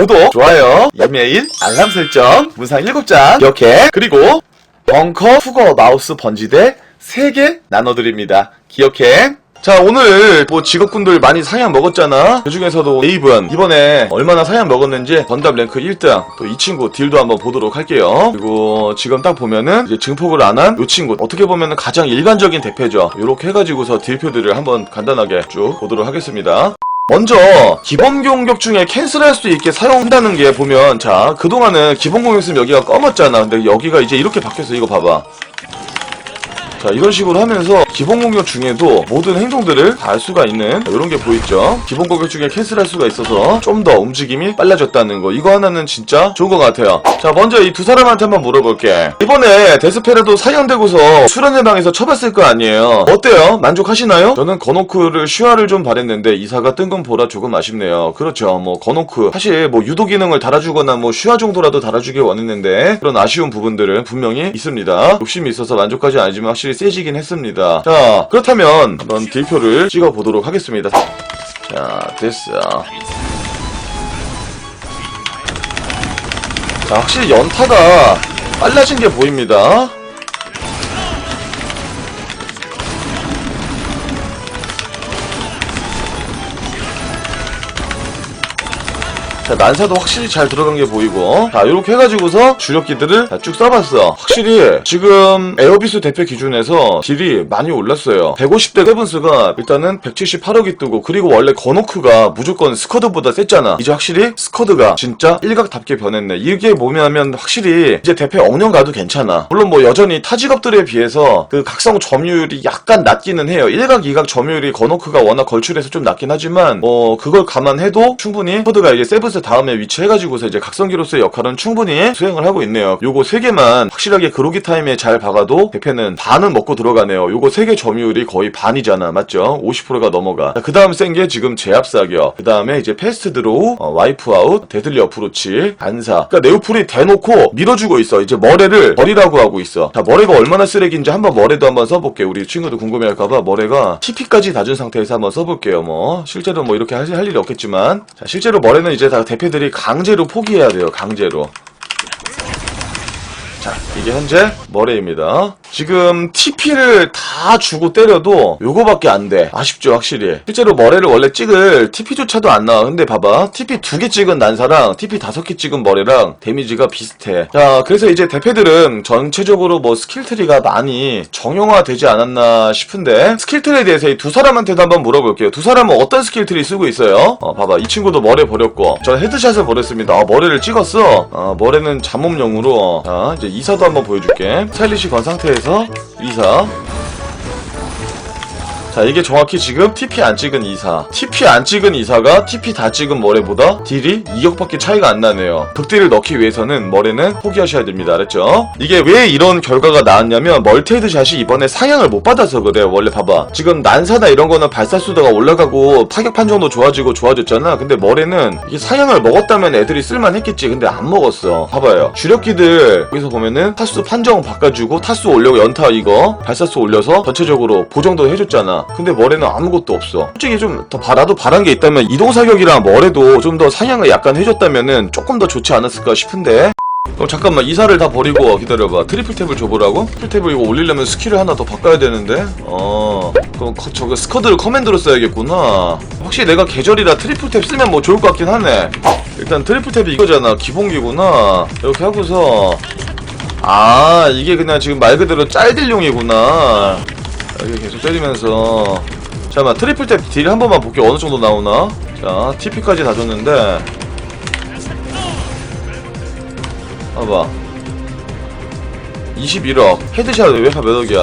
구독, 좋아요, 이메일, 알람 설정, 문상 7장 기억해. 그리고 벙커, 후거, 마우스, 번지대 3개 나눠드립니다. 기억해. 자 오늘 뭐 직업군들 많이 사양 먹었잖아 그 중에서도 레이븐 이번에 얼마나 사양 먹었는지 건담 랭크 1등 또 이 친구 딜도 한번 보도록 할게요 그리고 지금 딱 보면은 이제 증폭을 안 한 이 친구 어떻게 보면은 가장 일반적인 대패죠 요렇게 해가지고서 딜표들을 한번 간단하게 쭉 보도록 하겠습니다 먼저 기본 공격 중에 캔슬할 수 있게 사용한다는 게 보면 자 그동안은 기본 공격 쓰면 여기가 검었잖아. 근데 여기가 이제 이렇게 바뀌었어. 이거 봐봐 자 이런 식으로 하면서 기본 공격 중에도 모든 행동들을 다 할 수가 있는 이런 게 보이죠? 기본 공격 중에 캔슬할 수가 있어서 좀 더 움직임이 빨라졌다는 거. 이거 하나는 진짜 좋은 것 같아요. 자 먼저 이 두 사람한테 한번 물어볼게. 이번에 데스페라도 사연되고서 수련의 방에서 쳐봤을 거 아니에요. 어때요? 만족하시나요? 저는 거노크를 슈아를 좀 바랬는데 이사가 뜬건 보라 조금 아쉽네요. 그렇죠. 뭐 거노크. 사실 뭐 유도 기능을 달아주거나 뭐 슈아 정도라도 달아주길 원했는데 그런 아쉬운 부분들은 분명히 있습니다. 욕심이 있어서 만족하지 않지만 확실히 세지긴 했습니다. 자 그렇다면 한번 딜표를 찍어보도록 하겠습니다. 자 됐어. 자 확실히 연타가 빨라진 게 보입니다 자, 난사도 확실히 잘 들어간 게 보이고. 자, 이렇게 해가지고서 주력기들을 다쭉 써봤어. 확실히 지금 에어비스 대표 기준에서 딜이 많이 올랐어요. 150대 세븐스가 일단은 178억이 뜨고, 그리고 원래 거노크가 무조건 스커드보다 셌잖아. 이제 확실히 스커드가 진짜 일각답게 변했네. 이게 뭐냐면 확실히 이제 대표 억령 가도 괜찮아. 물론 뭐 여전히 타 직업들에 비해서 그 각성 점유율이 약간 낮기는 해요. 일각, 이각 점유율이 거노크가 워낙 걸출해서 좀 낮긴 하지만, 뭐, 그걸 감안해도 충분히 코드가 이제 세븐스 다음에 위치해가지고서 이제 각성기로서의 역할은 충분히 수행을 하고 있네요. 요거 세 개만 확실하게 그로기 타임에 잘 박아도 대패는 반은 먹고 들어가네요. 요거 세개 점유율이 거의 반이잖아. 맞죠? 50%가 넘어가. 그 다음 센 게 지금 제압 사격. 그 다음에 이제 패스트 드로우, 어, 와이프 아웃, 데들리 어프로치, 반사. 그러니까 네오풀이 대놓고 밀어주고 있어. 이제 머레를 버리라고 하고 있어. 자, 머레가 얼마나 쓰레기인지 한번 머레도 한번 써볼게. 우리 친구들 궁금해할까봐 머레가 TP까지 낮은 상태에서 한번 써볼게요. 뭐 실제로 뭐 이렇게 할, 할 일이 없겠지만, 자, 실제로 머레는 이제 다 대패들이 강제로 포기해야 돼요. 강제로. 자, 이게 현재 머레입니다. 지금 TP를 다 주고 때려도 요거밖에 안 돼. 아쉽죠, 확실히. 실제로 머레를 원래 찍을 TP조차도 안 나와. 근데 봐봐. TP 두 개 찍은 난사랑 TP 다섯 개 찍은 머레랑 데미지가 비슷해. 자, 그래서 이제 대패들은 전체적으로 뭐 스킬트리가 많이 정형화되지 않았나 싶은데 스킬트리에 대해서 이 두 사람한테도 한번 물어볼게요. 두 사람은 어떤 스킬트리 쓰고 있어요? 어, 봐봐. 이 친구도 머레 버렸고 전 헤드샷을 버렸습니다. 아, 머레를 찍었어. 아, 머레는 잠몸용으로. 자, 이제 이사도 한번 보여줄게. 스타일리시 건 상태에서 이사. 자 이게 정확히 지금 TP 안 찍은 이사. TP 안 찍은 이사가 TP 다 찍은 머레보다 딜이 2억밖에 차이가 안 나네요. 득딜을 넣기 위해서는 머레는 포기하셔야 됩니다. 알았죠? 이게 왜 이런 결과가 나왔냐면 멀티헤드샷이 이번에 상향을 못 받아서 그래 원래 봐봐. 지금 난사나 이런 거는 발사수도가 올라가고 타격 판정도 좋아지고 좋아졌잖아. 근데 머레는 이게 상향을 먹었다면 애들이 쓸만했겠지. 근데 안 먹었어. 봐봐요. 주력기들 여기서 보면은 타수 판정 바꿔주고 타수 올려고 연타 이거 발사수 올려서 전체적으로 보정도 해줬잖아 근데 머레는 아무것도 없어. 솔직히 좀 더 바라도 바란 게 있다면 이동사격이랑 머레도 좀 더 상향을 약간 해줬다면은 조금 더 좋지 않았을까 싶은데. 그럼 잠깐만 이사를 다 버리고 기다려봐. 트리플 탭을 줘보라고? 트리플 탭을 이거 올리려면 스킬을 하나 더 바꿔야 되는데? 어. 그럼 커- 저거 스커드를 커맨드로 써야겠구나. 확실히 내가 계절이라 트리플 탭 쓰면 뭐 좋을 것 같긴 하네. 일단 트리플 탭이 이거잖아. 기본기구나. 이렇게 하고서. 아 이게 그냥 지금 말 그대로 짤딜용이구나 여기 계속 때리면서. 잠깐만 트리플 탭 딜 한 번만 볼게 어느 정도 나오나? 자 TP까지 다 줬는데. 봐봐. 21억. 헤드샷 웨파 몇 억이야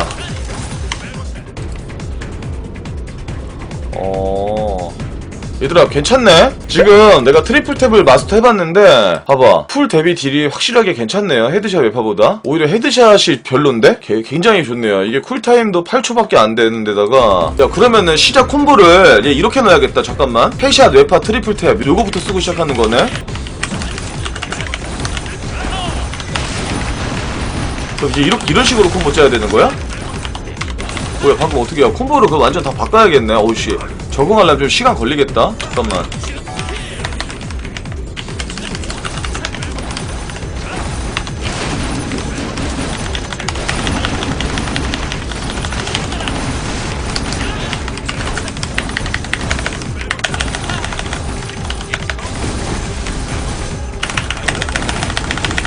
얘들아 괜찮네? 지금 내가 트리플 탭을 마스터 해봤는데 봐봐. 풀 대비 딜이 확실하게 괜찮네요 헤드샷 웨파보다. 오히려 헤드샷이 별론데? 개- 굉장히 좋네요. 이게 쿨타임도 8초밖에 안 되는데다가. 야 그러면은 시작 콤보를 얘 이렇게 넣어야겠다. 잠깐만. 헤샷 웨파 트리플 탭. 요거부터 쓰고 시작하는 거네. 그럼 이제 이렇게, 이런 식으로 콤보 짜야 되는 거야? 뭐야 방금 어떻게 야 콤보를 그거 완전 다 바꿔야겠네. 어우씨 적응하려면 좀 시간 걸리겠다 잠깐만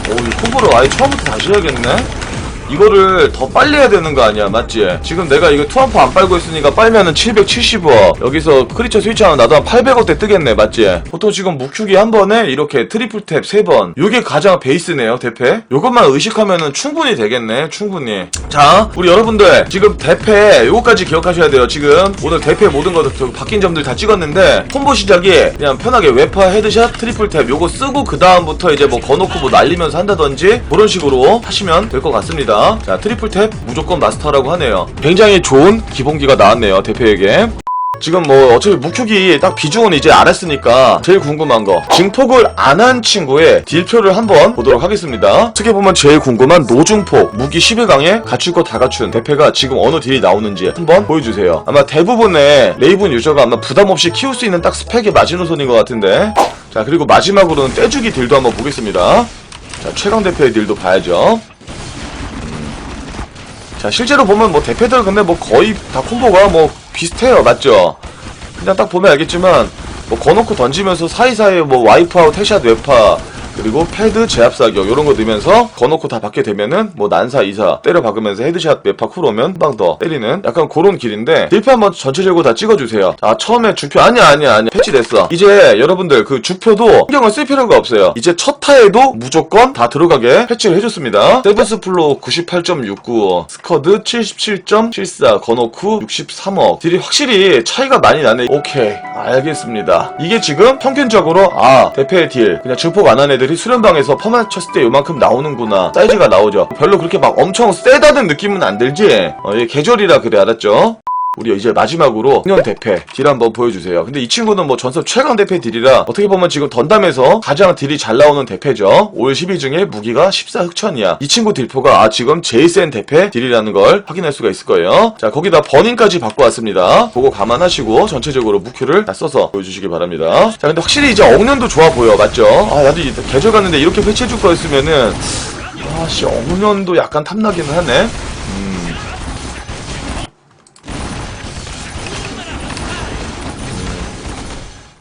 오, 이 후보를 아예 처음부터 다시 해야겠네? 이거를 더 빨리 해야 되는 거 아니야, 맞지? 지금 내가 이거 투안포 안 빨고 있으니까 빨면은 770원. 여기서 크리처 스위치하면 나도 한 800원대 뜨겠네, 맞지? 보통 지금 묵큐기 한 번에 이렇게 트리플 탭 3번. 요게 가장 베이스네요, 대패. 요것만 의식하면은 충분히 되겠네, 충분히. 자, 우리 여러분들, 지금 대패, 요거까지 기억하셔야 돼요. 지금 오늘 대패 모든 것들 바뀐 점들 다 찍었는데, 콤보 시작이 그냥 편하게 웨파, 헤드샷, 트리플 탭 요거 쓰고 그 다음부터 이제 뭐 거놓고 뭐 날리면서 한다든지 그런 식으로 하시면 될 것 같습니다. 자, 트리플 탭 무조건 마스터라고 하네요. 굉장히 좋은 기본기가 나왔네요, 대표에게. 지금 뭐 어차피 묵큐기 딱 비중은 이제 알았으니까 제일 궁금한 거. 증폭을 안 한 친구의 딜표를 한번 보도록 하겠습니다. 어떻게 보면 제일 궁금한 노중폭 무기 11강에 갖출 거 다 갖춘 대패가 지금 어느 딜이 나오는지 한번 보여주세요. 아마 대부분의 레이븐 유저가 아마 부담없이 키울 수 있는 딱 스펙의 마지노선인 것 같은데. 자 그리고 마지막으로는 떼주기 딜도 한번 보겠습니다. 자 최강 대표의 딜도 봐야죠 자 실제로 보면 뭐 대패들 근데 뭐 거의 다 콤보가 뭐 비슷해요 맞죠? 그냥 딱 보면 알겠지만 뭐 거놓고 던지면서 사이사이에 뭐 와이프아웃 태샷 웨파 그리고 패드 제압 사격 이런 거 넣으면서 거놓고 다 받게 되면은 뭐 난사 이사 때려 박으면서 헤드샷 쿨 오면 한 방 더 때리는 약간 그런 길인데 딜표 한번 전체적으로 다 찍어주세요. 아 처음에 주표 아니야 아니야 아니야. 패치됐어. 이제 여러분들 그 주표도 신경을 쓸 필요가 없어요. 이제 첫 타에도 무조건 다 들어가게 패치를 해줬습니다. 세븐스 플로 98.69 스커드 77.74 건호쿠 63억. 딜이 확실히 차이가 많이 나네. 오케이 알겠습니다. 이게 지금 평균적으로 아 대패의 딜. 그냥 증폭 안한 애들이 수련방에서 퍼마 쳤을 때 요만큼 나오는구나. 사이즈가 나오죠. 별로 그렇게 막 엄청 세다는 느낌은 안 들지? 어, 이게 계절이라 그래 알았죠 우리 이제 마지막으로 학년 대패 딜 한번 보여주세요. 근데 이 친구는 뭐 전섭 최강 대패 딜이라 어떻게 보면 지금 던담에서 가장 딜이 잘 나오는 대패죠. 올 10위 중에 무기가 14흑천이야. 이 친구 딜포가 아 지금 제일 센 대패 딜이라는 걸 확인할 수가 있을 거예요. 자 거기다 버닝까지 바꿔 왔습니다. 그거 감안하시고 전체적으로 무큐를 다 써서 보여주시기 바랍니다. 자 근데 확실히 이제 억년도 좋아 보여 맞죠? 아 나도 이제 계절 갔는데 이렇게 패치해줄 거였으면은 아씨 억년도 약간 탐나기는 하네.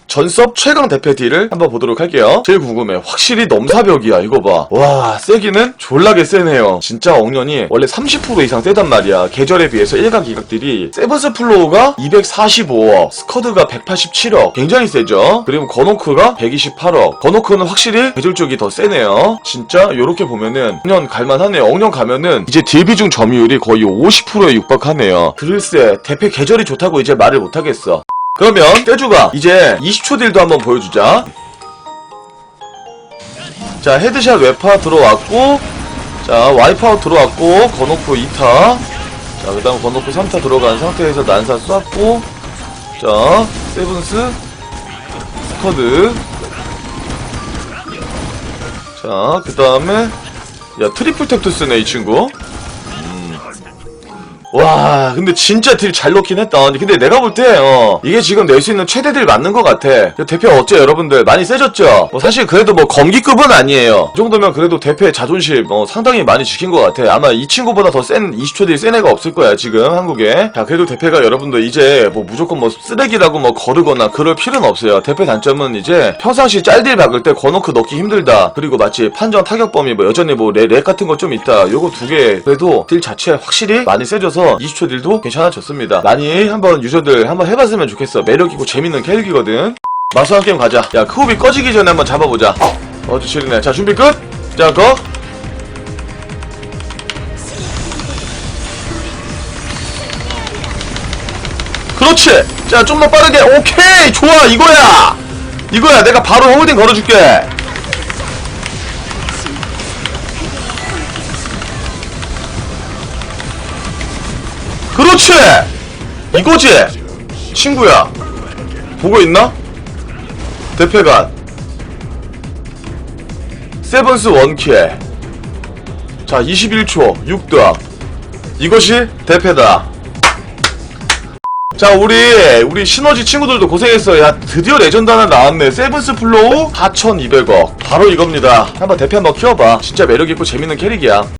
전섭 최강 대패 딜을 한번 보도록 할게요. 제일 궁금해. 확실히 넘사벽이야. 이거 봐. 와, 세기는 졸라게 세네요. 진짜 억년이 원래 30% 이상 세단 말이야. 계절에 비해서 일각 이각들이 세븐스 플로우가 245억, 스커드가 187억. 굉장히 세죠. 그리고 건호크가 128억. 건호크는 확실히 계절 쪽이 더 세네요. 진짜 요렇게 보면은 억년 갈만하네요. 억년 가면은 이제 딜 비중 점유율이 거의 50%에 육박하네요. 글쎄, 대패 계절이 좋다고 이제 말을 못하겠어. 그러면 떼주가 이제 20초 딜도 한번 보여주자. 자 헤드샷 웨파 들어왔고 자 와이프아웃 들어왔고 건오프 2타. 자그 다음 건오프 3타 들어간 상태에서 난사 쐈고 자 세븐스 스커드. 자그 다음에 야 트리플 탭도 쓰네 이 친구 와 근데 진짜 딜 잘 넣긴 했다. 근데 내가 볼 때 어, 이게 지금 낼 수 있는 최대 딜 맞는 것 같아. 대표 어째 여러분들 많이 세졌죠? 뭐 사실 그래도 뭐 검기급은 아니에요. 이 정도면 그래도 대표의 자존심 어, 상당히 많이 지킨 것 같아. 아마 이 친구보다 더 센 20초 딜 센 애가 없을 거야 지금 한국에. 자 그래도 대표가 여러분들 이제 뭐 무조건 뭐 쓰레기라고 뭐 거르거나 그럴 필요는 없어요. 대표 단점은 이제 평상시 짤딜 박을 때 거노크 넣기 힘들다. 그리고 마치 판정 타격 범위 뭐 여전히 뭐렉 같은 거 좀 있다. 요거 두 개 그래도 딜 자체 확실히 많이 세져서 20초 딜도 괜찮아졌습니다. 많이 한번 유저들 한번 해봤으면 좋겠어. 매력있고 재밌는 캐릭이거든. 마수한 게임 가자. 야, 크호비 꺼지기 전에 한번 잡아보자. 어주 치리네. 자, 준비 끝! 자, 거. 그렇지! 자, 좀 더 빠르게. 오케이! 좋아! 이거야! 이거야! 내가 바로 홀딩 걸어줄게! 그렇지! 이거지! 친구야. 보고 있나? 대패간. 세븐스 원킬. 자, 21초, 6등. 이것이 대패다. 자, 우리, 우리 시너지 친구들도 고생했어. 야, 드디어 레전드 하나 나왔네. 세븐스 플로우 4,200억. 바로 이겁니다. 한번 대패 한번 키워봐. 진짜 매력있고 재밌는 캐릭이야.